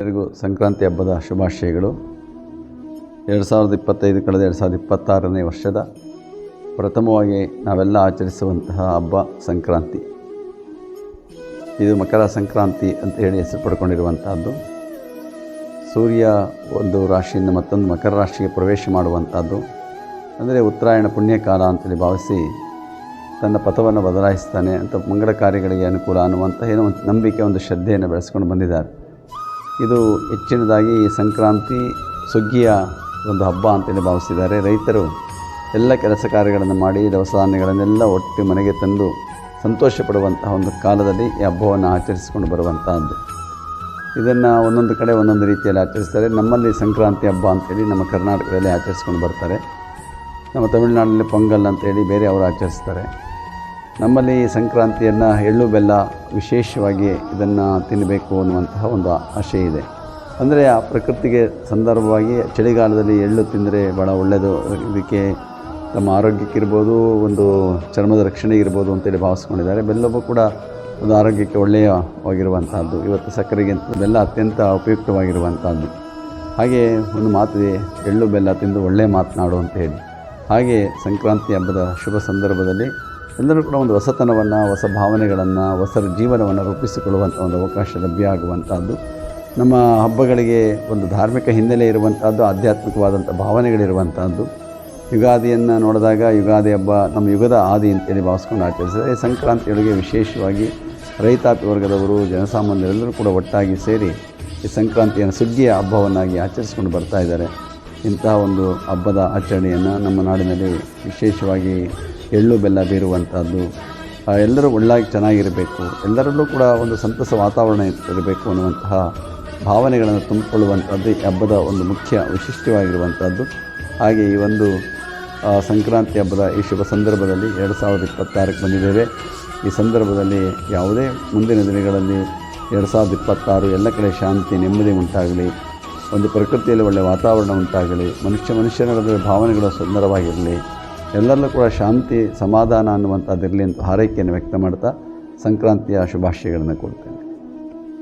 ಎಲ್ಲರಿಗೂ ಸಂಕ್ರಾಂತಿ ಹಬ್ಬದ ಶುಭಾಶಯಗಳು. ಎರಡು ಸಾವಿರದ ಇಪ್ಪತ್ತೈದು ಕಳೆದ ಎರಡು ಸಾವಿರದ ಇಪ್ಪತ್ತಾರನೇ ವರ್ಷದ ಪ್ರಥಮವಾಗಿ ನಾವೆಲ್ಲ ಆಚರಿಸುವಂತಹ ಹಬ್ಬ ಸಂಕ್ರಾಂತಿ. ಇದು ಮಕರ ಸಂಕ್ರಾಂತಿ ಅಂತ ಹೇಳಿ ಹೆಸರು ಪಡ್ಕೊಂಡಿರುವಂಥದ್ದು ಸೂರ್ಯ ಒಂದು ರಾಶಿಯಿಂದ ಮತ್ತೊಂದು ಮಕರ ರಾಶಿಗೆ ಪ್ರವೇಶ ಮಾಡುವಂಥದ್ದು ಅಂದರೆ ಉತ್ತರಾಯಣ ಪುಣ್ಯಕಾಲ ಅಂತೇಳಿ ಭಾವಿಸಿ ತನ್ನ ಪಥವನ್ನು ಬದಲಾಯಿಸ್ತಾನೆ ಅಂತ ಮಂಗಳ ಕಾರ್ಯಗಳಿಗೆ ಅನುಕೂಲ ಅನ್ನುವಂಥ ಏನೋ ಒಂದು ನಂಬಿಕೆ, ಒಂದು ಶ್ರದ್ಧೆಯನ್ನು ಬೆಳೆಸ್ಕೊಂಡು ಬಂದಿದ್ದಾರೆ. ಇದು ಹೆಚ್ಚಿನದಾಗಿ ಸಂಕ್ರಾಂತಿ ಸುಗ್ಗಿಯ ಒಂದು ಹಬ್ಬ ಅಂತೇಳಿ ಭಾವಿಸಿದ್ದಾರೆ. ರೈತರು ಎಲ್ಲ ಕೆಲಸ ಕಾರ್ಯಗಳನ್ನು ಮಾಡಿ, ದವಸ ಧಾನ್ಯಗಳನ್ನೆಲ್ಲ ಒಟ್ಟು ಮನೆಗೆ ತಂದು ಸಂತೋಷ ಪಡುವಂತಹ ಒಂದು ಕಾಲದಲ್ಲಿ ಈ ಹಬ್ಬವನ್ನು ಆಚರಿಸಿಕೊಂಡು ಬರುವಂತಹದ್ದು. ಇದನ್ನು ಒಂದೊಂದು ಕಡೆ ಒಂದೊಂದು ರೀತಿಯಲ್ಲಿ ಆಚರಿಸ್ತಾರೆ. ನಮ್ಮಲ್ಲಿ ಸಂಕ್ರಾಂತಿ ಹಬ್ಬ ಅಂತೇಳಿ ನಮ್ಮ ಕರ್ನಾಟಕದಲ್ಲಿ ಆಚರಿಸ್ಕೊಂಡು ಬರ್ತಾರೆ. ನಮ್ಮ ತಮಿಳುನಾಡಿನಲ್ಲಿ ಪೊಂಗಲ್ ಅಂತೇಳಿ ಬೇರೆ ಅವರು ಆಚರಿಸ್ತಾರೆ. ನಮ್ಮಲ್ಲಿ ಸಂಕ್ರಾಂತಿಯನ್ನು ಎಳ್ಳು ಬೆಲ್ಲ ವಿಶೇಷವಾಗಿ ಇದನ್ನು ತಿನ್ನಬೇಕು ಅನ್ನುವಂತಹ ಒಂದು ಆಶೆ ಇದೆ. ಅಂದರೆ ಆ ಪ್ರಕೃತಿಗೆ ಸಂದರ್ಭವಾಗಿ ಚಳಿಗಾಲದಲ್ಲಿ ಎಳ್ಳು ತಿಂದರೆ ಭಾಳ ಒಳ್ಳೆಯದು ಇದಕ್ಕೆ ತಮ್ಮ ಆರೋಗ್ಯಕ್ಕಿರ್ಬೋದು, ಒಂದು ಚರ್ಮದ ರಕ್ಷಣೆಗೆ ಇರ್ಬೋದು ಅಂತೇಳಿ ಭಾವಿಸ್ಕೊಂಡಿದ್ದಾರೆ. ಬೆಲ್ಲವೂ ಕೂಡ ಒಂದು ಆರೋಗ್ಯಕ್ಕೆ ಒಳ್ಳೆಯವಾಗಿರುವಂಥದ್ದು ಇವತ್ತು ಸಕ್ಕರೆಗಿಂತ ಬೆಲ್ಲ ಅತ್ಯಂತ ಉಪಯುಕ್ತವಾಗಿರುವಂಥದ್ದು ಹಾಗೆ ಒಂದು ಮಾತಿದೆ, ಎಳ್ಳು ಬೆಲ್ಲ ತಿಂದು ಒಳ್ಳೆಯ ಮಾತನಾಡು ಅಂತ ಹೇಳಿ. ಹಾಗೆ ಸಂಕ್ರಾಂತಿ ಹಬ್ಬದ ಶುಭ ಸಂದರ್ಭದಲ್ಲಿ ಎಲ್ಲರೂ ಕೂಡ ಒಂದು ಹೊಸತನವನ್ನು, ಹೊಸ ಭಾವನೆಗಳನ್ನು, ಹೊಸ ಜೀವನವನ್ನು ರೂಪಿಸಿಕೊಳ್ಳುವಂಥ ಒಂದು ಅವಕಾಶ ಲಭ್ಯ ಆಗುವಂಥದ್ದು ನಮ್ಮ ಹಬ್ಬಗಳಿಗೆ ಒಂದು ಧಾರ್ಮಿಕ ಹಿನ್ನೆಲೆ ಇರುವಂಥದ್ದು ಆಧ್ಯಾತ್ಮಿಕವಾದಂಥ ಭಾವನೆಗಳಿರುವಂಥದ್ದು ಯುಗಾದಿಯನ್ನು ನೋಡಿದಾಗ, ಯುಗಾದಿ ಹಬ್ಬ ನಮ್ಮ ಯುಗದ ಆದಿ ಅಂತೇಳಿ ಭಾವಿಸ್ಕೊಂಡು ಆಚರಿಸಿದರೆ ಸಂಕ್ರಾಂತಿಯೊಳಗೆ ವಿಶೇಷವಾಗಿ ರೈತಾಪಿ ವರ್ಗದವರು, ಜನಸಾಮಾನ್ಯರೆಲ್ಲರೂ ಕೂಡ ಒಟ್ಟಾಗಿ ಸೇರಿ ಈ ಸಂಕ್ರಾಂತಿಯನ್ನು ಸುಗ್ಗಿಯ ಹಬ್ಬವನ್ನಾಗಿ ಆಚರಿಸ್ಕೊಂಡು ಬರ್ತಾ ಇದ್ದಾರೆ. ಇಂತಹ ಒಂದು ಹಬ್ಬದ ಆಚರಣೆಯನ್ನು ನಮ್ಮ ನಾಡಿನಲ್ಲಿ ವಿಶೇಷವಾಗಿ ಎಳ್ಳು ಬೆಲ್ಲ ಬೀರುವಂಥದ್ದು ಎಲ್ಲರೂ ಒಳ್ಳಾಗಿ ಚೆನ್ನಾಗಿರಬೇಕು, ಎಲ್ಲರಲ್ಲೂ ಕೂಡ ಒಂದು ಸಂತಸ ವಾತಾವರಣ ಇರಬೇಕು ಅನ್ನುವಂತಹ ಭಾವನೆಗಳನ್ನು ತುಂಬಿಕೊಳ್ಳುವಂಥದ್ದು ಈ ಹಬ್ಬದ ಒಂದು ಮುಖ್ಯ ವಿಶಿಷ್ಟವಾಗಿರುವಂಥದ್ದು. ಹಾಗೆ ಈ ಒಂದು ಸಂಕ್ರಾಂತಿ ಹಬ್ಬದ ಈ ಶುಭ ಸಂದರ್ಭದಲ್ಲಿ ಎರಡು ಸಾವಿರದ ಇಪ್ಪತ್ತಾರಕ್ಕೆ ಬಂದಿದ್ದೇವೆ. ಈ ಸಂದರ್ಭದಲ್ಲಿ ಯಾವುದೇ ಮುಂದಿನ ದಿನಗಳಲ್ಲಿ ಎರಡು ಸಾವಿರದ ಇಪ್ಪತ್ತಾರು ಎಲ್ಲ ಕಡೆ ಶಾಂತಿ, ನೆಮ್ಮದಿ ಉಂಟಾಗಲಿ, ಒಂದು ಪ್ರಕೃತಿಯಲ್ಲಿ ಒಳ್ಳೆಯ ವಾತಾವರಣ ಉಂಟಾಗಲಿ, ಮನುಷ್ಯ ಮನುಷ್ಯನ ಭಾವನೆಗಳು ಸುಂದರವಾಗಿರಲಿ ಎಲ್ಲರಲ್ಲೂ ಕೂಡ ಶಾಂತಿ ಸಮಾಧಾನ ಅನ್ನುವಂಥದ್ದಿರಲಿ ಅಂತ ಹಾರೈಕೆಯನ್ನು ವ್ಯಕ್ತ ಮಾಡ್ತಾ ಸಂಕ್ರಾಂತಿಯ ಶುಭಾಶಯಗಳನ್ನು ಕೊಡ್ತೇನೆ.